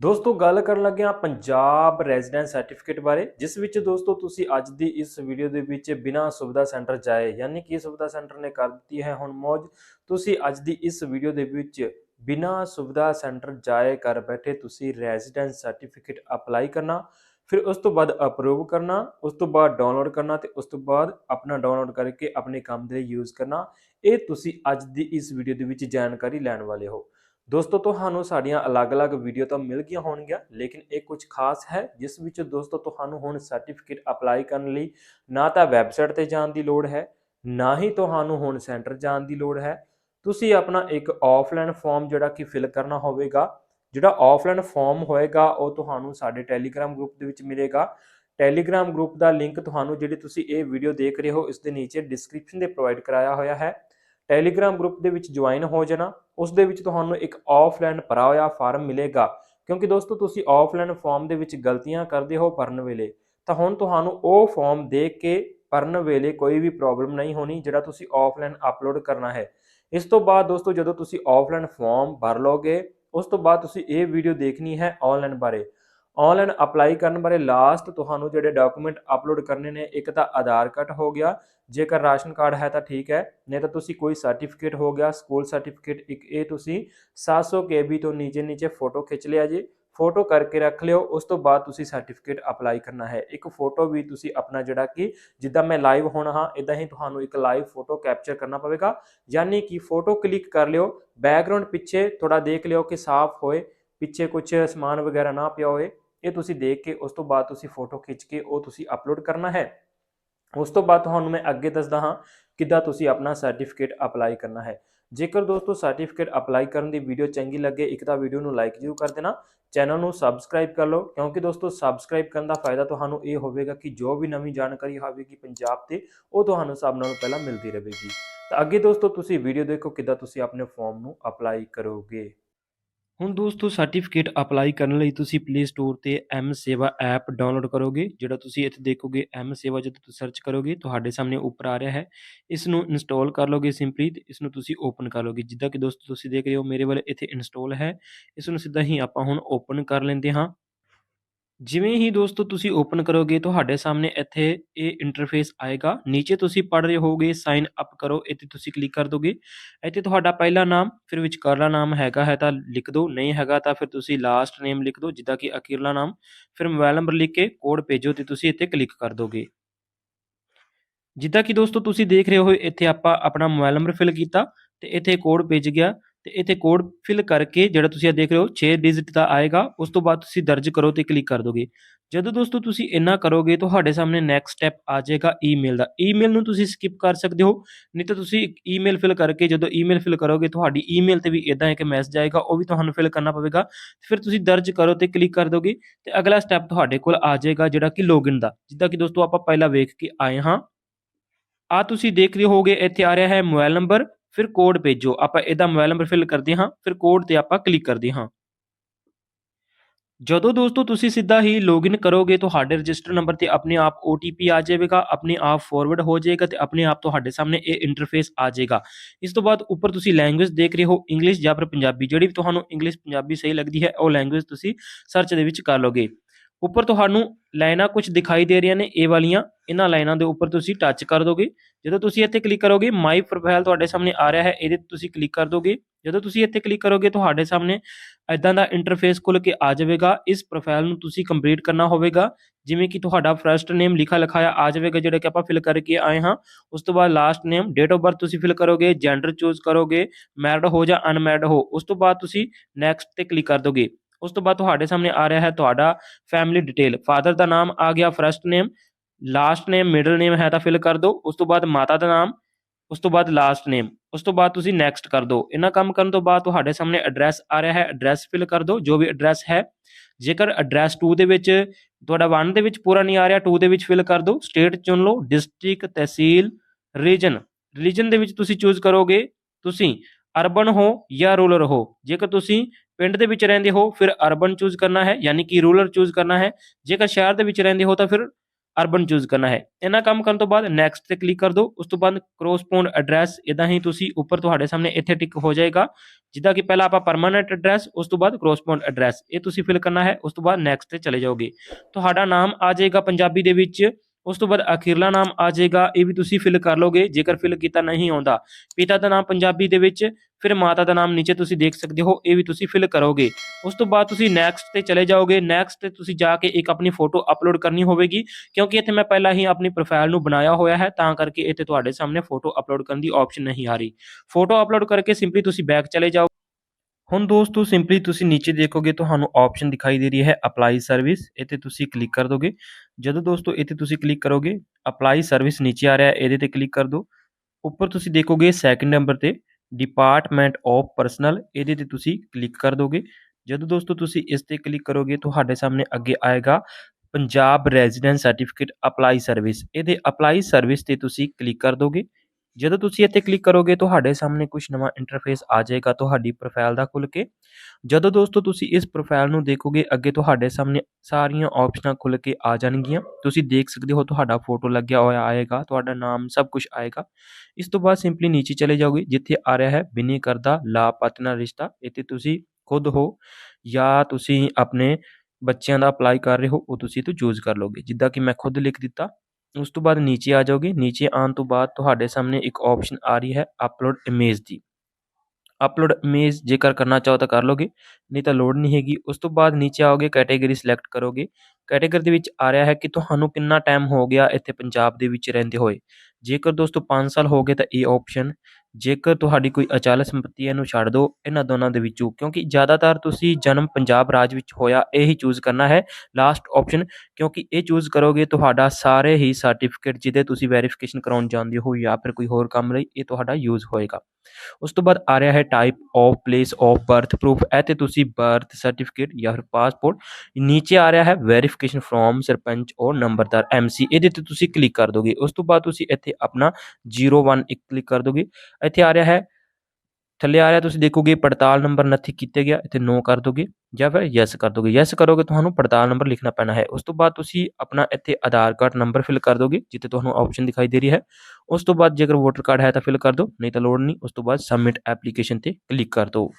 ਦੋਸਤੋ, ਗੱਲ ਕਰਨ ਲੱਗੇ ਹਾਂ ਪੰਜਾਬ ਰੈਜ਼ੀਡੈਂਸ ਸਰਟੀਫਿਕੇਟ ਬਾਰੇ, ਜਿਸ ਵਿੱਚ ਦੋਸਤੋ ਤੁਸੀਂ ਅੱਜ ਦੀ ਇਸ ਵੀਡੀਓ ਦੇ ਵਿੱਚ ਬਿਨਾਂ ਸੁਵਿਧਾ ਸੈਂਟਰ ਜਾਏ, ਯਾਨੀ ਕਿ ਸੁਵਿਧਾ ਸੈਂਟਰ ਨੇ ਕਰ ਦਿੱਤੀ ਹੈ। ਹੁਣ ਮੌਜ, ਤੁਸੀਂ ਅੱਜ ਦੀ ਇਸ ਵੀਡੀਓ ਦੇ ਵਿੱਚ ਬਿਨਾਂ ਸੁਵਿਧਾ ਸੈਂਟਰ ਜਾਏ ਕਰ ਬੈਠੇ ਤੁਸੀਂ ਰੈਜ਼ੀਡੈਂਸ ਸਰਟੀਫਿਕੇਟ ਅਪਲਾਈ ਕਰਨਾ, ਫਿਰ ਉਸ ਤੋਂ ਬਾਅਦ ਅਪਰੂਵ ਕਰਨਾ, ਉਸ ਤੋਂ ਬਾਅਦ ਡਾਊਨਲੋਡ ਕਰਨਾ ਤੇ ਉਸ ਤੋਂ ਬਾਅਦ ਆਪਣਾ ਡਾਊਨਲੋਡ ਕਰਕੇ ਆਪਣੇ ਕੰਮ ਦੇ ਲਈ ਯੂਜ਼ ਕਰਨਾ। ਇਹ ਤੁਸੀਂ ਅੱਜ ਦੀ ਇਸ ਵੀਡੀਓ ਦੇ ਵਿੱਚ ਜਾਣਕਾਰੀ ਲੈਣ ਵਾਲੇ ਹੋ। ਦੋਸਤੋ, ਤੁਹਾਨੂੰ ਸਾਡੀਆਂ ਅਲੱਗ-ਅਲੱਗ ਵੀਡੀਓ ਤਾਂ ਮਿਲ ਗਈਆਂ ਹੋਣਗੀਆਂ, ਲੇਕਿਨ ਇਹ ਕੁਝ ਖਾਸ ਹੈ, ਜਿਸ ਵਿੱਚ ਦੋਸਤੋ, ਤੁਹਾਨੂੰ ਹੁਣ ਸਰਟੀਫਿਕੇਟ ਅਪਲਾਈ ਕਰਨ ਲਈ ਨਾ ਤਾਂ ਵੈਬਸਾਈਟ ਤੇ ਜਾਣ ਦੀ ਲੋੜ ਹੈ, ਨਾ ਹੀ ਤੁਹਾਨੂੰ ਹੁਣ ਸੈਂਟਰ ਜਾਣ ਦੀ ਲੋੜ ਹੈ। ਤੁਸੀਂ ਆਪਣਾ ਇੱਕ ਆਫਲਾਈਨ ਫਾਰਮ ਜਿਹੜਾ ਕਿ ਫਿਲ ਕਰਨਾ ਹੋਵੇਗਾ, ਜਿਹੜਾ ਆਫਲਾਈਨ ਫਾਰਮ ਹੋਏਗਾ, ਉਹ ਤੁਹਾਨੂੰ ਸਾਡੇ ਟੈਲੀਗ੍ਰਾਮ ਗਰੁੱਪ ਦੇ ਵਿੱਚ ਮਿਲੇਗਾ। ਟੈਲੀਗ੍ਰਾਮ ਗਰੁੱਪ ਦਾ ਲਿੰਕ ਤੁਹਾਨੂੰ ਜਿਹੜੀ ਤੁਸੀਂ ਇਹ ਵੀਡੀਓ ਦੇਖ ਰਹੇ ਹੋ, ਇਸ ਦੇ ਨੀਚੇ ਡਿਸਕ੍ਰਿਪਸ਼ਨ ਦੇ ਪ੍ਰੋਵਾਈਡ ਕਰਾਇਆ ਹੋਇਆ ਹੈ। ਟੈਲੀਗ੍ਰਾਮ ਗਰੁੱਪ ਦੇ ਵਿੱਚ ਜੁਆਇਨ ਹੋ ਜਾਣਾ, ਉਸ ਦੇ ਵਿੱਚ ਤੁਹਾਨੂੰ ਇੱਕ ਆਫਲਾਈਨ ਭਰਾ ਹੋਇਆ ਫਾਰਮ ਮਿਲੇਗਾ। ਕਿਉਂਕਿ ਦੋਸਤੋ, ਤੁਸੀਂ ਆਫਲਾਈਨ ਫਾਰਮ ਦੇ ਵਿੱਚ ਗਲਤੀਆਂ ਕਰਦੇ ਹੋ ਭਰਨ ਵੇਲੇ, ਤਾਂ ਹੁਣ ਤੁਹਾਨੂੰ ਉਹ ਫਾਰਮ ਦੇਖ ਕੇ ਭਰਨ ਵੇਲੇ ਕੋਈ ਵੀ ਪ੍ਰੋਬਲਮ ਨਹੀਂ ਹੋਣੀ ਜਿਹੜਾ ਤੁਸੀਂ ਆਫਲਾਈਨ ਅਪਲੋਡ ਕਰਨਾ ਹੈ। ਇਸ ਤੋਂ ਬਾਅਦ ਦੋਸਤੋ, ਜਦੋਂ ਤੁਸੀਂ ਆਫਲਾਈਨ ਫਾਰਮ ਭਰ ਲਓਗੇ, ਉਸ ਤੋਂ ਬਾਅਦ ਤੁਸੀਂ ਇਹ ਵੀਡੀਓ ਦੇਖਣੀ ਹੈ ਆਨਲਾਈਨ ਬਾਰੇ। ਆਨਲਾਈਨ ਅਪਲਾਈ ਕਰਨ ਬਾਰੇ ਲਾਸਟ ਤੁਹਾਨੂੰ ਜਿਹੜੇ ਡਾਕੂਮੈਂਟ ਅਪਲੋਡ ਕਰਨੇ ਨੇ, ਇੱਕ ਤਾਂ ਆਧਾਰ ਕਾਰਡ ਹੋ ਗਿਆ। ਜੇਕਰ ਰਾਸ਼ਨ ਕਾਰਡ ਹੈ ਤਾਂ ਠੀਕ ਹੈ, ਨਹੀਂ ਤਾਂ ਤੁਸੀਂ ਕੋਈ ਸਰਟੀਫਿਕੇਟ ਹੋ ਗਿਆ ਸਕੂਲ ਸਰਟੀਫਿਕੇਟ ਇੱਕ ਇਹ ਤੁਸੀਂ 700 ਕੇਬੀ ਤੋਂ ਨੀਚੇ ਨੀਚੇ ਫੋਟੋ ਖਿੱਚ ਲਿਆ ਜੀ। ਫੋਟੋ ਕਰਕੇ ਰੱਖ ਲਿਓ, ਉਸ ਤੋਂ ਬਾਅਦ ਤੁਸੀਂ ਸਰਟੀਫਿਕੇਟ ਅਪਲਾਈ ਕਰਨਾ ਹੈ। ਇੱਕ ਫੋਟੋ ਵੀ ਤੁਸੀਂ ਆਪਣਾ ਜਿਹੜਾ ਕਿ ਜਿੱਦਾਂ ਮੈਂ ਲਾਈਵ ਹੋਣਾ ਹਾਂ ਇਦਾਂ ਹੀ ਤੁਹਾਨੂੰ ਇੱਕ ਲਾਈਵ ਫੋਟੋ ਕੈਪਚਰ ਕਰਨਾ ਪਵੇਗਾ। ਯਾਨੀ ਕਿ ਫੋਟੋ ਕਲਿੱਕ ਕਰ ਲਿਓ ਬੈਕਗ੍ਰਾਉਂਡ ਪਿੱਛੇ ਥੋੜਾ ਦੇਖ ਲਿਓ ਕਿ ਸਾਫ਼ ਹੋਏ, ਪਿੱਛੇ ਕੁਝ ਸਮਾਨ ਵਗੈਰਾ ਨਾ ਪਿਆ ਹੋਏ। ਇਹ ਤੁਸੀਂ ਦੇਖ ਕੇ, ਉਸ ਤੋਂ ਬਾਅਦ ਤੁਸੀਂ ਫੋਟੋ ਖਿੱਚ ਕੇ ਉਹ ਤੁਸੀਂ ਅਪਲੋਡ ਕਰਨਾ ਹੈ। ਉਸ ਤੋਂ ਬਾਅਦ ਤੁਹਾਨੂੰ ਮੈਂ ਅੱਗੇ ਦੱਸਦਾ ਹਾਂ ਕਿੱਦਾਂ ਤੁਸੀਂ ਆਪਣਾ ਸਰਟੀਫਿਕੇਟ ਅਪਲਾਈ ਕਰਨਾ ਹੈ। ਜੇਕਰ ਦੋਸਤੋ ਸਰਟੀਫਿਕੇਟ ਅਪਲਾਈ ਕਰਨ ਦੀ ਵੀਡੀਓ ਚੰਗੀ ਲੱਗੇ, ਇੱਕ ਤਾਂ ਵੀਡੀਓ ਨੂੰ ਲਾਈਕ ਜ਼ਰੂਰ ਕਰ ਦੇਣਾ ਚੈਨਲ ਨੂੰ ਸਬਸਕ੍ਰਾਈਬ ਕਰ ਲਓ, ਕਿਉਂਕਿ ਦੋਸਤੋ ਸਬਸਕ੍ਰਾਈਬ ਕਰਨ ਦਾ ਫਾਇਦਾ ਤੁਹਾਨੂੰ ਇਹ ਹੋਵੇਗਾ ਕਿ ਜੋ ਵੀ ਨਵੀਂ ਜਾਣਕਾਰੀ ਹੋਵੇਗੀ ਪੰਜਾਬ ਤੇ, ਉਹ ਤੁਹਾਨੂੰ ਸਭ ਨਾਲੋਂ ਪਹਿਲਾਂ ਮਿਲਦੀ ਰਹੇਗੀ। ਤਾਂ ਅੱਗੇ ਦੋਸਤੋ ਤੁਸੀਂ ਵੀਡੀਓ ਦੇਖੋ ਕਿੱਦਾਂ ਤੁਸੀਂ ਆਪਣੇ ਫਾਰਮ ਨੂੰ ਅਪਲਾਈ ਕਰੋਗੇ। ਹੁਣ ਦੋਸਤੋ ਸਰਟੀਫਿਕੇਟ ਅਪਲਾਈ ਕਰਨ ਲਈ ਤੁਸੀਂ ਪਲੇ ਸਟੋਰ ਤੇ ਐਮ ਸੇਵਾ ਐਪ ਡਾਊਨਲੋਡ ਕਰੋਗੇ, ਜਿਹੜਾ ਤੁਸੀਂ ਇੱਥੇ ਦੇਖੋਗੇ ਐਮ ਸੇਵਾ ਜਦੋਂ ਤੁਸੀਂ ਸਰਚ ਕਰੋਗੇ, ਤੁਹਾਡੇ ਸਾਹਮਣੇ ਉੱਪਰ ਆ ਰਿਹਾ ਹੈ। ਇਸ ਨੂੰ ਇੰਸਟਾਲ ਕਰ ਲਓਗੇ ਸਿੰਪਲੀ ਤੇ ਇਸ ਨੂੰ ਤੁਸੀਂ ਓਪਨ ਕਰ ਲਓਗੇ। ਜਿੱਦਾਂ ਕਿ ਦੋਸਤੋ, ਤੁਸੀਂ ਦੇਖ ਰਹੇ ਹੋ, ਮੇਰੇ ਵੱਲ ਇੱਥੇ ਇੰਸਟਾਲ ਹੈ। ਇਸ ਨੂੰ ਸਿੱਧਾ ਹੀ ਆਪਾਂ ਹੁਣ ਓਪਨ ਕਰ ਲੈਂਦੇ ਹਾਂ। ਜਿਵੇਂ ਹੀ ਦੋਸਤੋ ਤੁਸੀਂ ਓਪਨ ਕਰੋਗੇ, ਤੁਹਾਡੇ ਸਾਹਮਣੇ ਇੱਥੇ ਇਹ ਇੰਟਰਫੇਸ ਆਏਗਾ। ਨੀਚੇ ਤੁਸੀਂ ਪੜ ਰਹੇ ਹੋਗੇ ਸਾਈਨ ਅਪ ਕਰੋ, ਇੱਥੇ ਤੁਸੀਂ ਕਲਿੱਕ ਕਰ ਦੋਗੇ। ਇੱਥੇ ਤੁਹਾਡਾ ਪਹਿਲਾ ਨਾਮ, ਫਿਰ ਵਿਚਕਾਰਲਾ ਨਾਮ ਹੈਗਾ ਹੈ ਤਾਂ ਲਿਖ ਦਿਓ ਨਹੀਂ ਹੈਗਾ ਤਾਂ ਫਿਰ ਤੁਸੀਂ ਲਾਸਟ ਨੇਮ ਲਿਖ ਦਿਓ ਜਿੱਦਾਂ ਕਿ ਅਖੀਰਲਾ ਨਾਮ। ਫਿਰ ਮੋਬਾਈਲ ਨੰਬਰ ਲਿਖ ਕੇ ਕੋਡ ਭੇਜੋ ਤੇ ਤੁਸੀਂ ਇੱਥੇ ਕਲਿੱਕ ਕਰ ਦੋਗੇ। ਜਿੱਦਾਂ ਕਿ ਦੋਸਤੋ ਤੁਸੀਂ ਦੇਖ ਰਹੇ ਹੋ, ਇੱਥੇ ਆਪਾਂ ਆਪਣਾ ਮੋਬਾਈਲ ਨੰਬਰ ਫਿਲ ਕੀਤਾ ਤੇ ਇੱਥੇ ਕੋਡ ਭੇਜ ਗਿਆ। ਤੇ ਇੱਥੇ ਕੋਡ ਫਿਲ ਕਰਕੇ ਜਿਹੜਾ ਤੁਸੀਂ ਇਹ ਦੇਖ ਰਹੇ ਹੋ 6 ਡਿਜਿਟ ਦਾ ਆਏਗਾ, ਉਸ ਤੋਂ ਬਾਅਦ ਤੁਸੀਂ ਦਰਜ ਕਰੋ ਤੇ ਕਲਿੱਕ ਕਰ ਦੋਗੇ। ਜਦੋਂ ਦੋਸਤੋ ਤੁਸੀਂ ਇੰਨਾ ਕਰੋਗੇ, ਤੁਹਾਡੇ ਸਾਹਮਣੇ ਨੈਕਸਟ ਸਟੈਪ ਆ ਜਾਏਗਾ ਈਮੇਲ ਦਾ। ਈਮੇਲ ਨੂੰ ਤੁਸੀਂ ਸਕਿਪ ਕਰ ਸਕਦੇ ਹੋ, ਨਹੀਂ ਤਾਂ ਤੁਸੀਂ ਈਮੇਲ ਫਿਲ ਕਰਕੇ ਜਦੋਂ ਈਮੇਲ ਫਿਲ ਕਰੋਗੇ, ਤੁਹਾਡੀ ਈਮੇਲ ਤੇ ਵੀ ਇਦਾਂ ਇੱਕ ਮੈਸੇਜ ਆਏਗਾ, ਉਹ ਵੀ ਤੁਹਾਨੂੰ ਫਿਲ ਕਰਨਾ ਪਵੇਗਾ। ਫਿਰ ਤੁਸੀਂ ਦਰਜ ਕਰੋ ਤੇ ਕਲਿੱਕ ਕਰ ਦੋਗੇ ਤੇ ਅਗਲਾ ਸਟੈਪ ਤੁਹਾਡੇ ਕੋਲ ਆ ਜਾਏਗਾ ਜਿਹੜਾ ਕਿ ਲੌਗਇਨ ਦਾ। ਜਿੱਦਾਂ ਕਿ ਦੋਸਤੋ ਆਪਾਂ ਪਹਿਲਾਂ ਵੇਖ ਕੇ ਆਏ ਹਾਂ। ਆ ਤੁਸੀਂ ਦੇਖ ਰਹੇ ਹੋਗੇ ਇੱਥੇ ਆ ਰਿਹਾ ਹੈ ਮੋਬਾਈਲ ਨੰਬਰ ਫਿਰ ਕੋਡ ਭੇਜੋ। ਆਪਾਂ ਇਹਦਾ ਮੋਬਾਈਲ ਨੰਬਰ ਫਿਲ ਕਰਦੇ ਹਾਂ, ਫਿਰ ਕੋਡ ਤੇ ਆਪਾਂ ਕਲਿੱਕ ਕਰਦੇ ਹਾਂ। ਜਦੋਂ ਦੋਸਤੋ ਤੁਸੀਂ ਸਿੱਧਾ ਹੀ ਲੌਗਇਨ ਕਰੋਗੇ, ਤੁਹਾਡੇ ਰਜਿਸਟਰ ਨੰਬਰ ਤੇ ਆਪਣੇ ਆਪ OTP ਆ ਜਾਵੇਗਾ, ਆਪਣੇ ਆਪ ਫਾਰਵਰਡ ਹੋ ਜਾਏਗਾ ਤੇ ਆਪਣੇ ਆਪ ਤੁਹਾਡੇ ਸਾਹਮਣੇ ਇਹ ਇੰਟਰਫੇਸ ਆ ਜਾਏਗਾ। ਇਸ ਤੋਂ ਬਾਅਦ ਉੱਪਰ ਤੁਸੀਂ ਲੈਂਗੁਏਜ ਦੇਖ ਰਹੇ ਹੋ ਇੰਗਲਿਸ਼ ਜਾਂ ਫਿਰ ਪੰਜਾਬੀ, ਜਿਹੜੀ ਵੀ ਤੁਹਾਨੂੰ ਇੰਗਲਿਸ਼ ਪੰਜਾਬੀ ਸਹੀ ਲੱਗਦੀ ਹੈ, ਉਹ ਲੈਂਗੁਏਜ ਤੁਸੀਂ ਸਰਚ ਦੇ ਵਿੱਚ ਕਰ ਲਓਗੇ ਉੱਪਰ ਤੁਹਾਨੂੰ ਲਾਈਨਾਂ ਕੁਝ ਦਿਖਾਈ ਦੇ ਰਹੀਆਂ ਨੇ, ਇਹ ਵਾਲੀਆਂ। ਇਹਨਾਂ ਲਾਈਨਾਂ ਦੇ ਉੱਪਰ ਤੁਸੀਂ ਟੱਚ ਕਰ ਦੋਗੇ। ਜਦੋਂ ਤੁਸੀਂ ਇੱਥੇ ਕਲਿੱਕ ਕਰੋਗੇ ਮਾਈ ਪ੍ਰੋਫਾਈਲ ਤੁਹਾਡੇ ਸਾਹਮਣੇ ਆ ਰਿਹਾ ਹੈ, ਇਹਦੇ ਤੇ ਤੁਸੀਂ ਕਲਿੱਕ ਕਰ ਦੋਗੇ। ਜਦੋਂ ਤੁਸੀਂ ਇੱਥੇ ਕਲਿੱਕ ਕਰੋਗੇ, ਤੁਹਾਡੇ ਸਾਹਮਣੇ ਇਦਾਂ ਦਾ ਇੰਟਰਫੇਸ ਖੁੱਲ ਕੇ ਆ ਜਾਵੇਗਾ। ਇਸ ਪ੍ਰੋਫਾਈਲ ਨੂੰ ਤੁਸੀਂ ਕੰਪਲੀਟ ਕਰਨਾ ਹੋਵੇਗਾ। ਜਿਵੇਂ ਕਿ ਤੁਹਾਡਾ ਫਰਸਟ ਨੇਮ ਲਿਖਾ ਲਿਖਾਇਆ ਆ ਜਾਵੇਗਾ, ਜਿਹੜਾ ਕਿ ਆਪਾਂ ਫਿਲ ਕਰਕੇ ਆਏ ਹਾਂ। ਉਸ ਤੋਂ ਬਾਅਦ last name date of birth ਤੁਸੀਂ ਫਿਲ ਕਰੋਗੇ ਜੈਂਡਰ ਚੂਜ਼ ਕਰੋਗੇ ਮੈਰਿਡ ਹੋ ਜਾਂ ਅਨਮੈਰਿਡ ਹੋ, ਉਸ ਤੋਂ ਬਾਅਦ ਤੁਸੀਂ ਨੈਕਸਟ ਤੇ ਕਲਿੱਕ ਕਰ ਦੋਗੇ। ਉਸ ਤੋਂ ਬਾਅਦ ਤੁਹਾਡੇ ਸਾਹਮਣੇ ਆ ਰਿਹਾ ਹੈ ਤੁਹਾਡਾ ਫੈਮਿਲੀ ਡਿਟੇਲ ਫਾਦਰ ਦਾ ਨਾਮ ਆ ਗਿਆ first name last name middle name ਹੈ ਤਾਂ ਫਿਲ ਕਰ ਦਿਓ। ਉਸ ਤੋਂ ਬਾਅਦ ਮਾਤਾ ਦਾ ਨਾਮ, ਉਸ ਤੋਂ ਬਾਅਦ ਲਾਸਟ ਨੇਮ ਉਸ ਤੋਂ ਬਾਅਦ ਤੁਸੀਂ ਨੈਕਸਟ ਕਰ ਦਿਓ। ਇਹਨਾਂ ਕੰਮ ਕਰਨ ਤੋਂ ਬਾਅਦ ਤੁਹਾਡੇ ਸਾਹਮਣੇ ਐਡਰੈਸ ਆ ਰਿਹਾ ਹੈ ਐਡਰੈਸ ਫਿਲ ਕਰ ਦਿਓ, ਜੋ ਵੀ ਐਡਰੈਸ ਹੈ। ਜੇਕਰ ਐਡਰੈਸ 2 ਦੇ ਵਿੱਚ, ਤੁਹਾਡਾ 1 ਦੇ ਵਿੱਚ ਪੂਰਾ ਨਹੀਂ ਆ ਰਿਹਾ 2 ਦੇ ਵਿੱਚ ਫਿਲ ਕਰ ਦਿਓ। ਸਟੇਟ ਚੁਣ ਲਓ ਡਿਸਟ੍ਰਿਕਟ ਤਹਿਸੀਲ ਰੀਜਨ ਰੀਜਨ ਦੇ ਵਿੱਚ ਤੁਸੀਂ ਚੂਜ਼ ਕਰੋਗੇ, ਤੁਸੀਂ ਅਰਬਨ ਹੋ ਜਾਂ ਰੂਰਲ ਹੋ ਜੇਕਰ ਤੁਸੀਂ ਪਿੰਡ ਦੇ ਵਿੱਚ ਰਹਿੰਦੇ ਹੋ, ਫਿਰ ਅਰਬਨ ਚੂਜ਼ ਕਰਨਾ ਹੈ, ਯਾਨੀ ਕਿ ਰੂਰਲ ਚੂਜ਼ ਕਰਨਾ ਹੈ। ਜੇਕਰ ਸ਼ਹਿਰ ਦੇ ਵਿੱਚ ਰਹਿੰਦੇ ਹੋ ਤਾਂ ਫਿਰ ਅਰਬਨ ਚੂਜ਼ ਕਰਨਾ ਹੈ। ਇਹਨਾਂ ਕੰਮ ਕਰਨ ਤੋਂ ਬਾਅਦ ਨੈਕਸਟ ਤੇ ਕਲਿੱਕ ਕਰ ਦਿਓ ਉਸ ਤੋਂ ਬਾਅਦ ਕਰੋਸਪੌਂਡ ਐਡਰੈਸ ਇਦਾਂ ਹੀ ਤੁਸੀਂ ਉੱਪਰ ਤੁਹਾਡੇ ਸਾਹਮਣੇ ਇੱਥੇ ਟਿਕ ਹੋ ਜਾਏਗਾ। ਜਿੱਦਾਂ ਕਿ ਪਹਿਲਾਂ ਆਪਾਂ ਪਰਮਾਨੈਂਟ ਐਡਰੈਸ ਉਸ ਤੋਂ ਬਾਅਦ ਕਰੋਸਪੌਂਡ ਐਡਰੈਸ ਇਹ ਤੁਸੀਂ ਫਿਲ ਕਰਨਾ ਹੈ, ਉਸ ਤੋਂ ਬਾਅਦ ਨੈਕਸਟ ਤੇ ਚਲੇ ਜਾਓਗੇ। ਤੁਹਾਡਾ ਨਾਮ ਆ ਜਾਏਗਾ ਪੰਜਾਬੀ ਦੇ ਵਿੱਚ, ਉਸ ਤੋਂ ਬਾਅਦ ਅਖੀਰਲਾ ਨਾਮ ਆ ਜਾਏਗਾ, ਇਹ ਵੀ ਤੁਸੀਂ ਫਿਲ ਕਰ ਲੋਗੇ ਜੇਕਰ ਫਿਲ ਕੀਤਾ ਨਹੀਂ ਆਉਂਦਾ। ਪਿਤਾ ਦਾ ਨਾਮ ਪੰਜਾਬੀ ਦੇ ਵਿੱਚ ਫਿਰ ਮਾਤਾ ਦਾ ਨਾਮ ਨੀਚੇ ਤੁਸੀਂ ਦੇਖ ਸਕਦੇ ਹੋ, ਇਹ ਵੀ ਤੁਸੀਂ ਫਿਲ ਕਰੋਗੇ। ਉਸ ਤੋਂ ਬਾਅਦ ਤੁਸੀਂ ਨੈਕਸਟ ਤੇ ਚਲੇ ਜਾਓਗੇ। ਨੈਕਸਟ ਤੇ ਤੁਸੀਂ ਜਾ ਕੇ ਇੱਕ ਆਪਣੀ ਫੋਟੋ ਅਪਲੋਡ ਕਰਨੀ ਹੋਵੇਗੀ, ਕਿਉਂਕਿ ਇੱਥੇ ਮੈਂ ਪਹਿਲਾਂ ਹੀ ਆਪਣੀ ਪ੍ਰੋਫਾਈਲ ਨੂੰ ਬਣਾਇਆ ਹੋਇਆ ਹੈ, ਤਾਂ ਕਰਕੇ ਇੱਥੇ ਤੁਹਾਡੇ ਸਾਹਮਣੇ ਫੋਟੋ ਅਪਲੋਡ ਕਰਨ ਦੀ ਆਪਸ਼ਨ ਨਹੀਂ ਆ ਰਹੀ। ਫੋਟੋ ਅਪਲੋਡ ਕਰਕੇ ਸਿੰਪਲੀ ਤੁਸੀਂ ਬੈਕ ਚਲੇ ਜਾਓ। ਹੁਣ ਦੋਸਤੋ ਸਿੰਪਲੀ ਤੁਸੀਂ ਨੀਚੇ ਦੇਖੋਗੇ, ਤੁਹਾਨੂੰ ਆਪਸ਼ਨ ਦਿਖਾਈ ਦੇ ਰਹੀ ਹੈ ਅਪਲਾਈ ਸਰਵਿਸ ਇੱਥੇ ਤੁਸੀਂ ਕਲਿੱਕ ਕਰ ਦੋਗੇ। ਜਦੋਂ ਦੋਸਤੋ, ਇੱਥੇ ਤੁਸੀਂ ਕਲਿੱਕ ਕਰੋਗੇ ਅਪਲਾਈ ਸਰਵਿਸ ਨੀਚੇ ਆ ਰਿਹਾ ਹੈ, ਇਹਦੇ ਤੇ ਕਲਿੱਕ ਕਰ ਦਿਓ ਉੱਪਰ ਤੁਸੀਂ ਦੇਖੋਗੇ ਸੈਕਿੰਡ ਨੰਬਰ ਤੇ। ਡਿਪਾਰਟਮੈਂਟ ਆਫ ਪਰਸਨਲ ਇਹਦੇ ਤੇ ਤੁਸੀਂ ਕਲਿੱਕ ਕਰ ਦੋਗੇ। ਜਦੋਂ ਦੋਸਤੋ ਤੁਸੀਂ ਇਸ ਤੇ ਕਲਿੱਕ ਕਰੋਗੇ, ਤੁਹਾਡੇ ਸਾਹਮਣੇ ਅੱਗੇ ਆਏਗਾ Punjab residence certificate apply service ਇਹਦੇ ਅਪਲਾਈ ਸਰਵਿਸ ਤੇ ਤੁਸੀਂ ਕਲਿੱਕ ਕਰ ਦੋਗੇ। ਜਦੋਂ ਤੁਸੀਂ ਇੱਥੇ ਕਲਿੱਕ ਕਰੋਗੇ, ਤੁਹਾਡੇ ਸਾਹਮਣੇ ਕੁਝ ਨਵਾਂ ਇੰਟਰਫੇਸ ਆ ਜਾਏਗਾ ਤੁਹਾਡੀ ਪ੍ਰੋਫਾਈਲ ਦਾ ਖੁੱਲ ਕੇ। ਜਦੋਂ ਦੋਸਤੋ ਤੁਸੀਂ ਇਸ ਪ੍ਰੋਫਾਈਲ ਨੂੰ ਦੇਖੋਗੇ, ਅੱਗੇ ਤੁਹਾਡੇ ਸਾਹਮਣੇ ਸਾਰੀਆਂ ਆਪਸ਼ਨਾਂ ਖੁੱਲ ਕੇ ਆ ਜਾਣਗੀਆਂ। ਤੁਸੀਂ ਦੇਖ ਸਕਦੇ ਹੋ ਤੁਹਾਡਾ ਫੋਟੋ ਲੱਗਿਆ ਹੋਇਆ ਆਏਗਾ, ਤੁਹਾਡਾ ਨਾਮ ਸਭ ਕੁਝ ਆਏਗਾ। ਇਸ ਤੋਂ ਬਾਅਦ ਸਿੰਪਲੀ ਨੀਚੇ ਚਲੇ ਜਾਓਗੇ, ਜਿੱਥੇ ਆ ਰਿਹਾ ਹੈ ਬਿਨੀ ਕਰਦਾ ਲਾਪਤ ਨਾਲ ਰਿਸ਼ਤਾ। ਇੱਥੇ ਤੁਸੀਂ ਖੁਦ ਹੋ ਜਾਂ ਤੁਸੀਂ ਆਪਣੇ ਬੱਚਿਆਂ ਦਾ ਅਪਲਾਈ ਕਰ ਰਹੇ ਹੋ, ਉਹ ਤੁਸੀਂ ਤੋਂ ਚੂਜ਼ ਕਰ ਲਓਗੇ। ਜਿੱਦਾਂ ਕਿ ਮੈਂ ਖੁਦ ਲਿਖ ਦਿੱਤਾ ਉਸ ਤੋਂ ਬਾਅਦ ਨੀਚੇ ਆ ਜਾਓਗੇ। ਨੀਚੇ ਆਉਣ ਤੋਂ ਬਾਅਦ ਤੁਹਾਡੇ ਸਾਹਮਣੇ ਇੱਕ ਆਪਸ਼ਨ ਆ ਰਹੀ ਹੈ ਅਪਲੋਡ ਇਮੇਜ ਦੀ। ਅਪਲੋਡ ਇਮੇਜ ਜੇਕਰ ਕਰਨਾ ਚਾਹੋ ਤਾਂ ਕਰ ਲੋਗੇ, ਨਹੀਂ ਤਾਂ ਲੋੜ ਨਹੀਂ ਹੈਗੀ। ਉਸ ਤੋਂ ਬਾਅਦ ਨੀਚੇ ਆਓਗੇ ਕੈਟਾਗਰੀ ਸਿਲੈਕਟ ਕਰੋਗੇ। ਕੈਟਾਗਰੀ ਦੇ ਵਿੱਚ ਆ ਰਿਹਾ ਹੈ ਕਿ ਤੁਹਾਨੂੰ ਕਿੰਨਾ ਟਾਈਮ ਹੋ ਗਿਆ ਇੱਥੇ ਪੰਜਾਬ ਦੇ ਵਿੱਚ ਰਹਿੰਦੇ ਹੋਏ। ਜੇਕਰ ਦੋਸਤੋ 5 ਸਾਲ ਹੋ ਗਏ ਤਾਂ ਇਹ ਆਪਸ਼ਨ ਜੇਕਰ ਤੁਹਾਡੀ ਕੋਈ ਅਚਲ ਸੰਪਤੀ ਹੈ, ਇਹਨੂੰ ਛੱਡ ਦਿਓ, ਇਹਨਾਂ ਦੋਨਾਂ ਦੇ ਵਿੱਚੋਂ, ਕਿਉਂਕਿ ਜ਼ਿਆਦਾਤਰ ਤੁਸੀਂ ਜਨਮ ਪੰਜਾਬ ਰਾਜ ਵਿੱਚ ਹੋਇਆ, ਇਹ ਹੀ ਚੂਜ਼ ਕਰਨਾ ਹੈ ਲਾਸਟ ਆਪਸ਼ਨ ਕਿਉਂਕਿ ਇਹ ਚੂਜ਼ ਕਰੋਗੇ, ਤੁਹਾਡਾ ਸਾਰੇ ਹੀ ਸਰਟੀਫਿਕੇਟ ਜਿਹਦੇ ਤੁਸੀਂ ਵੈਰੀਫਿਕੇਸ਼ਨ ਕਰਾਉਣ ਜਾਂਦੇ ਹੋ ਜਾਂ ਫਿਰ ਕੋਈ ਹੋਰ ਕੰਮ ਲਈ, ਇਹ ਤੁਹਾਡਾ ਯੂਜ਼ ਹੋਏਗਾ। ਉਸ ਤੋਂ ਬਾਅਦ ਆ ਰਿਹਾ ਹੈ type of place of birth proof ਇਹ ਤੇ ਤੁਸੀਂ ਬਰਥ ਸਰਟੀਫਿਕੇਟ ਜਾਂ ਫਿਰ ਪਾਸਪੋਰਟ ਨੀਚੇ ਆ ਰਿਹਾ ਹੈ ਵੈਰੀਫਿਕੇਸ਼ਨ ਫਰੋਮ ਸਰਪੰਚ ਔਰ ਨੰਬਰਦਾਰ ਐਮਸੀ ਇਹਦੇ ਤੇ ਤੁਸੀਂ ਕਲਿੱਕ ਕਰ ਦੋਗੇ। ਉਸ ਤੋਂ ਬਾਅਦ ਤੁਸੀਂ ਇੱਥੇ ਆਪਣਾ 01 ਇੱਕ ਕਲਿੱਕ ਕਰ ਦੋਗੇ। ਇੱਥੇ ਆ ਰਿਹਾ ਹੈ। ਥੱਲੇ ਆ ਰਿਹਾ, ਤੁਸੀਂ ਦੇਖੋਗੇ ਪੜਤਾਲ ਨੰਬਰ ਨਥੀ ਕੀਤੇ ਗਿਆ, ਇੱਥੇ ਨੋ ਕਰ ਦੋਗੇ ਜਾਂ ਫਿਰ ਯੈਸ ਕਰ ਦੋਗੇ। ਯੈਸ ਕਰੋਗੇ ਤੁਹਾਨੂੰ ਪੜਤਾਲ ਨੰਬਰ ਲਿਖਣਾ ਪੈਣਾ ਹੈ। ਉਸ ਤੋਂ ਬਾਅਦ ਤੁਸੀਂ ਆਪਣਾ ਇੱਥੇ ਆਧਾਰ ਕਾਰਡ ਨੰਬਰ ਫਿਲ ਕਰ ਦੋਗੇ, ਜਿੱਥੇ ਤੁਹਾਨੂੰ ਆਪਸ਼ਨ ਦਿਖਾਈ ਦੇ ਰਹੀ ਹੈ। ਉਸ ਤੋਂ ਬਾਅਦ ਜੇਕਰ ਵੋਟਰ ਕਾਰਡ ਹੈ ਤਾਂ ਫਿਲ ਕਰ ਦਿਓ ਨਹੀਂ ਤਾਂ ਲੋੜ ਨਹੀਂ। ਉਸ ਤੋਂ ਬਾਅਦ ਸਬਮਿਟ ਐਪਲੀਕੇਸ਼ਨ ਤੇ ਕਲਿੱਕ ਕਰ ਦਿਓ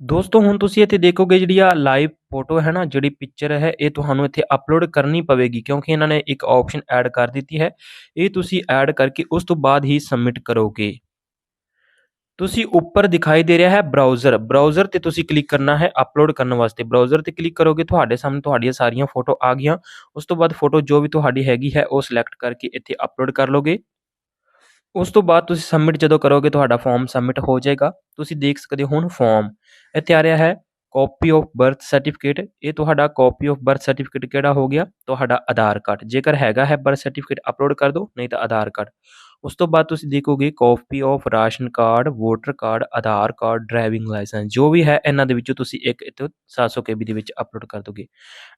ਦੋਸਤੋ, ਹੁਣ ਤੁਸੀਂ ਇੱਥੇ ਦੇਖੋਗੇ ਜਿਹੜੀ ਆ ਲਾਈਵ ਫੋਟੋ ਹੈ ਨਾ, ਜਿਹੜੀ ਪਿਕਚਰ ਹੈ, ਇਹ ਤੁਹਾਨੂੰ ਇੱਥੇ ਅਪਲੋਡ ਕਰਨੀ ਪਵੇਗੀ, ਕਿਉਂਕਿ ਇਹਨਾਂ ਨੇ ਇੱਕ ਆਪਸ਼ਨ ਐਡ ਕਰ ਦਿੱਤੀ ਹੈ। ਇਹ ਤੁਸੀਂ ਐਡ ਕਰਕੇ ਉਸ ਤੋਂ ਬਾਅਦ ਹੀ ਸਬਮਿਟ ਕਰੋਗੇ। ਤੁਸੀਂ ਉੱਪਰ ਦਿਖਾਈ ਦੇ ਰਿਹਾ ਹੈ ਬਰਾਊਜ਼ਰ ਬਰਾਊਜ਼ਰ ਤੇ ਤੁਸੀਂ ਕਲਿੱਕ ਕਰਨਾ ਹੈ ਅਪਲੋਡ ਕਰਨ ਵਾਸਤੇ। ਬਰਾਊਜ਼ਰ ਤੇ ਕਲਿੱਕ ਕਰੋਗੇ, ਤੁਹਾਡੇ ਸਾਹਮਣੇ ਤੁਹਾਡੀਆਂ ਸਾਰੀਆਂ ਫੋਟੋ ਆ ਗਈਆਂ। ਉਸ ਤੋਂ ਬਾਅਦ ਫੋਟੋ ਜੋ ਵੀ ਤੁਹਾਡੀ ਹੈਗੀ ਹੈ, ਉਹ ਸਿਲੈਕਟ ਕਰਕੇ ਇੱਥੇ ਅਪਲੋਡ ਕਰ ਲੋਗੇ। ਉਸ ਤੋਂ ਬਾਅਦ ਤੁਸੀਂ ਸਬਮਿਟ ਜਦੋਂ ਕਰੋਗੇ, ਤੁਹਾਡਾ ਫਾਰਮ ਸਬਮਿਟ ਹੋ ਜਾਏਗਾ। ਤੁਸੀਂ ਦੇਖ ਸਕਦੇ ਹੋ ਹੁਣ ਫਾਰਮ ਇੱਥੇ ਆ ਰਿਹਾ ਹੈ ਕਾਪੀ ਆਫ ਬਰਥ ਸਰਟੀਫਿਕੇਟ ਇਹ ਤੁਹਾਡਾ ਕਾਪੀ ਆਫ ਬਰਥ ਸਰਟੀਫਿਕੇਟ ਕਿਹੜਾ ਹੋ ਗਿਆ? ਤੁਹਾਡਾ ਆਧਾਰ ਕਾਰਡ। ਜੇਕਰ ਹੈਗਾ ਹੈ ਬਰਥ ਸਰਟੀਫਿਕੇਟ ਅਪਲੋਡ ਕਰ ਦਿਓ, ਨਹੀਂ ਤਾਂ ਆਧਾਰ ਕਾਰਡ। ਉਸ ਤੋਂ ਬਾਅਦ ਤੁਸੀਂ ਦੇਖੋਗੇ copy of ration card voter card, Aadhaar card driving licence ਜੋ ਵੀ ਹੈ, ਇਹਨਾਂ ਦੇ ਵਿੱਚੋਂ ਤੁਸੀਂ ਇੱਕ ਇੱਥੇ 700 ਕੇਬੀ ਦੇ ਵਿੱਚ ਅਪਲੋਡ ਕਰ ਦੋਗੇ।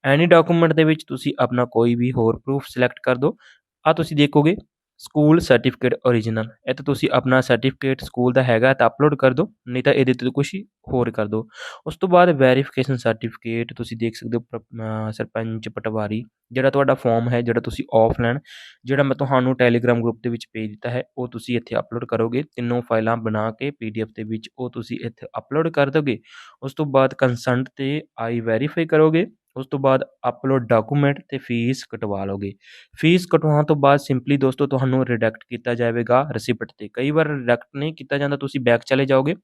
ਐਨੀ ਡਾਕੂਮੈਂਟ ਦੇ ਵਿੱਚ ਤੁਸੀਂ ਆਪਣਾ ਕੋਈ ਵੀ ਹੋਰ ਪ੍ਰੂਫ ਸਿਲੈਕਟ ਕਰ ਦਿਓ। ਆ ਤੁਸੀਂ ਦੇਖੋਗੇ ਸਕੂਲ ਸਰਟੀਫਿਕੇਟ ਓਰੀਜਨਲ ਤਾਂ ਤੁਸੀਂ ਆਪਣਾ ਸਰਟੀਫਿਕੇਟ ਸਕੂਲ ਦਾ ਹੈਗਾ ਤਾਂ ਅਪਲੋਡ ਕਰ ਦਿਓ, ਨਹੀਂ ਤਾਂ ਇਹਦੇ ਤੇ ਕੁਝ ਹੋਰ ਕਰ ਦਿਓ। ਉਸ ਤੋਂ ਬਾਅਦ ਵੈਰੀਫਿਕੇਸ਼ਨ ਸਰਟੀਫਿਕੇਟ ਤੁਸੀਂ ਦੇਖ ਸਕਦੇ ਹੋ ਸਰਪੰਚ ਪਟਵਾਰੀ, ਜਿਹੜਾ ਤੁਹਾਡਾ ਫਾਰਮ ਹੈ, ਜਿਹੜਾ ਤੁਸੀਂ ਆਫਲਾਈਨ ਜਿਹੜਾ ਮੈਂ ਤੁਹਾਨੂੰ ਟੈਲੀਗ੍ਰਾਮ ਗਰੁੱਪ ਦੇ ਵਿੱਚ ਭੇਜ ਦਿੱਤਾ ਹੈ, ਉਹ ਤੁਸੀਂ ਇੱਥੇ ਅਪਲੋਡ ਕਰੋਗੇ। ਤਿੰਨੋਂ ਫਾਈਲਾਂ ਬਣਾ ਕੇ ਪੀਡੀਐਫ ਦੇ ਵਿੱਚ ਉਹ ਤੁਸੀਂ ਇੱਥੇ ਅਪਲੋਡ ਕਰ ਦੋਗੇ। ਉਸ ਤੋਂ ਬਾਅਦ ਕੰਸੈਂਟ ਤੇ ਆਈ ਵੈਰੀਫਾਈ ਕਰੋਗੇ। ਉਸ ਤੋਂ ਬਾਅਦ ਅਪਲੋਡ ਡਾਕੂਮੈਂਟ ਤੇ ਫੀਸ ਕਟਵਾ ਲਓਗੇ। ਫੀਸ ਕਟਵਾਉਣ ਤੋਂ ਬਾਅਦ ਸਿੰਪਲੀ ਦੋਸਤੋ ਤੁਹਾਨੂੰ ਰਿਡਕਟ ਕੀਤਾ ਜਾਵੇਗਾ ਰਿਸਿਪਟ ਤੇ। ਕਈ ਵਾਰ ਰਿਡਕਟ ਨਹੀਂ ਕੀਤਾ ਜਾਂਦਾ, ਤੁਸੀਂ ਬੈਕ ਚਲੇ ਜਾਓਗੇ।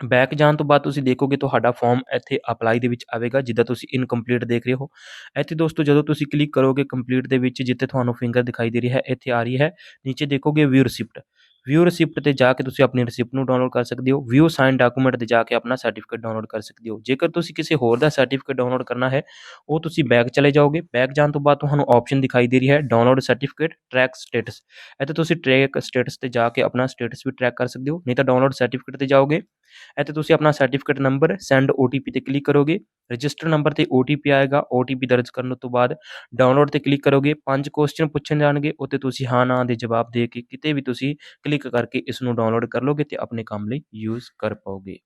ਬੈਕ ਜਾਣ ਤੋਂ ਬਾਅਦ ਤੁਸੀਂ ਦੇਖੋਗੇ ਤੁਹਾਡਾ ਫਾਰਮ ਇੱਥੇ ਅਪਲਾਈ ਦੇ ਵਿੱਚ ਆਵੇਗਾ, ਜਿੱਦਾਂ ਤੁਸੀਂ ਇਨਕੰਪਲੀਟ ਦੇਖ ਰਹੇ ਹੋ। ਇੱਥੇ ਦੋਸਤੋ ਜਦੋਂ ਤੁਸੀਂ ਕਲਿੱਕ ਕਰੋਗੇ ਕੰਪਲੀਟ ਦੇ ਵਿੱਚ, ਜਿੱਥੇ ਤੁਹਾਨੂੰ ਫਿੰਗਰ ਦਿਖਾਈ ਦੇ ਰਹੀ ਹੈ, ਇੱਥੇ ਆ ਰਹੀ ਹੈ। ਨੀਚੇ ਦੇਖੋਗੇ ਵਿਊ ਰਿਸਿਪਟ ਵਿਊ ਰਿਸਿਪਟ ਤੇ ਜਾ ਕੇ ਤੁਸੀਂ ਆਪਣੀ ਰਿਸਿਪਟ ਨੂੰ ਡਾਊਨਲੋਡ ਕਰ ਸਕਦੇ ਹੋ। ਵਿਊ ਸਾਈਨ ਡਾਕੂਮੈਂਟ ਤੇ ਜਾ ਕੇ ਆਪਣਾ ਸਰਟੀਫਿਕੇਟ ਡਾਊਨਲੋਡ ਕਰ ਸਕਦੇ ਹੋ। ਜੇਕਰ ਤੁਸੀਂ ਕਿਸੇ ਹੋਰ ਦਾ ਸਰਟੀਫਿਕੇਟ ਡਾਊਨਲੋਡ ਕਰਨਾ ਹੈ, ਉਹ ਤੁਸੀਂ ਬੈਕ ਚਲੇ ਜਾਓਗੇ। ਬੈਕ ਜਾਣ ਤੋਂ ਬਾਅਦ ਤੁਹਾਨੂੰ ਆਪਸ਼ਨ ਦਿਖਾਈ ਦੇ ਰਹੀ ਹੈ ਡਾਊਨਲੋਡ ਸਰਟੀਫਿਕੇਟ ਟਰੈਕ ਸਟੇਟਸ ਇੱਥੇ ਤੁਸੀਂ ਟਰੈਕ ਸਟੇਟਸ ਤੇ ਜਾ ਕੇ ਆਪਣਾ ਸਟੇਟਸ ਵੀ ਟਰੈਕ ਕਰ ਸਕਦੇ ਹੋ। ਨਹੀਂ ਤਾਂ ਡਾਊਨਲੋਡ ਸਰਟੀਫਿਕੇਟ ਤੇ ਜਾਓਗੇ। ਇੱਥੇ ਤੁਸੀਂ ਆਪਣਾ ਸਰਟੀਫਿਕੇਟ ਨੰਬਰ ਸੈਂਡ OTP ਤੇ ਕਲਿੱਕ ਕਰੋਗੇ ਰਜਿਸਟਰ ਨੰਬਰ ਤੇ OTP ਆਏਗਾ OTP ਦਰਜ ਕਰਨ ਤੋਂ ਬਾਅਦ ਡਾਊਨਲੋਡ ਤੇ ਕਲਿੱਕ ਕਰੋਗੇ, ਪੰਜ ਕੁਐਸਚਨ ਪੁੱਛਣ ਜਾਣਗੇ ਉੱਤੇ ਤੁਸੀਂ ਹਾਂ, ਨਾ ਦੇ ਜਵਾਬ ਦੇ ਕੇ ਕਿਤੇ ਵੀ ਤੁਸੀਂ ਕਲਿੱਕ ਕਰਕੇ ਇਸ ਨੂੰ ਡਾਊਨਲੋਡ ਕਰ ਲੋਗੇ ਤੇ ਆਪਣੇ ਕੰਮ ਲਈ ਯੂਜ਼ ਕਰ ਪਾਓਗੇ।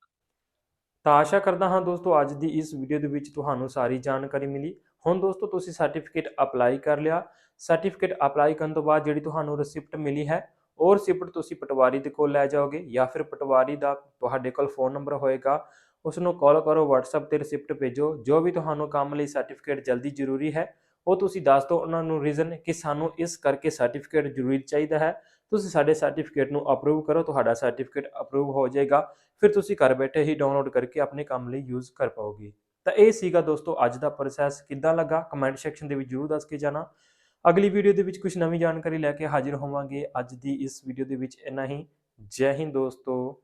ਤਾਂ ਆਸ਼ਾ ਕਰਦਾ ਹਾਂ ਦੋਸਤੋ, ਅੱਜ ਦੀ ਇਸ ਵੀਡੀਓ ਦੇ ਵਿੱਚ ਤੁਹਾਨੂੰ ਸਾਰੀ ਜਾਣਕਾਰੀ ਮਿਲੀ। ਹੁਣ ਦੋਸਤੋ, ਤੁਸੀਂ ਸਰਟੀਫਿਕੇਟ ਅਪਲਾਈ ਕਰ ਲਿਆ। ਸਰਟੀਫਿਕੇਟ ਅਪਲਾਈ ਕਰਨ ਤੋਂ ਬਾਅਦ ਜਿਹੜੀ ਤੁਹਾਨੂੰ ਰਿਸਿਪਟ ਮਿਲੀ ਹੈ ਉਹ ਰਿਸਿਪਟ ਤੁਸੀਂ ਪਟਵਾਰੀ ਦੇ ਕੋਲ ਲੈ ਜਾਓਗੇ ਜਾਂ ਫਿਰ ਪਟਵਾਰੀ ਦਾ ਤੁਹਾਡੇ ਕੋਲ ਫੋਨ ਨੰਬਰ ਹੋਏਗਾ ਉਸ ਨੂੰ ਕਾਲ ਕਰੋ, WhatsApp ਤੇ ਰਿਸਿਪਟ ਭੇਜੋ, ਜੋ ਵੀ ਤੁਹਾਨੂੰ ਕੰਮ ਲਈ ਸਰਟੀਫਿਕੇਟ ਜਲਦੀ ਜ਼ਰੂਰੀ ਹੈ, ਉਹ ਤੁਸੀਂ ਦੱਸ ਦਿਓ ਉਹਨਾਂ ਨੂੰ ਰੀਜ਼ਨ ਕਿ ਸਾਨੂੰ ਇਸ ਕਰਕੇ ਸਰਟੀਫਿਕੇਟ ਜ਼ਰੂਰੀ ਚਾਹੀਦਾ ਹੈ। ਤੁਸੀਂ ਸਾਡੇ ਸਰਟੀਫਿਕੇਟ ਨੂੰ ਅਪਰੂਵ ਕਰੋ, ਤੁਹਾਡਾ ਸਰਟੀਫਿਕੇਟ ਅਪਰੂਵ ਹੋ ਜਾਏਗਾ, ਫਿਰ ਤੁਸੀਂ ਘਰ ਬੈਠੇ ਹੀ ਡਾਊਨਲੋਡ ਕਰਕੇ ਆਪਣੇ ਕੰਮ ਲਈ ਯੂਜ਼ ਕਰ ਪਾਓਗੇ। ਤਾਂ ਇਹ ਸੀਗਾ ਦੋਸਤੋ ਅੱਜ ਦਾ ਪ੍ਰੋਸੈਸ ਕਿੱਦਾਂ ਲੱਗਾ? ਕਮੈਂਟ ਸੈਕਸ਼ਨ ਦੇ ਵਿੱਚ ਜਰੂਰ ਦੱਸ ਕੇ ਜਾਣਾ। ਅਗਲੀ ਵੀਡੀਓ ਦੇ ਵਿੱਚ ਕੁਝ ਨਵੀਂ ਜਾਣਕਾਰੀ ਲੈ ਕੇ ਹਾਜ਼ਰ ਹੋਵਾਂਗੇ। ਅੱਜ ਦੀ ਇਸ ਵੀਡੀਓ ਦੇ ਵਿੱਚ ਇੰਨਾ ਹੀ। ਜੈ ਹਿੰਦ ਦੋਸਤੋ।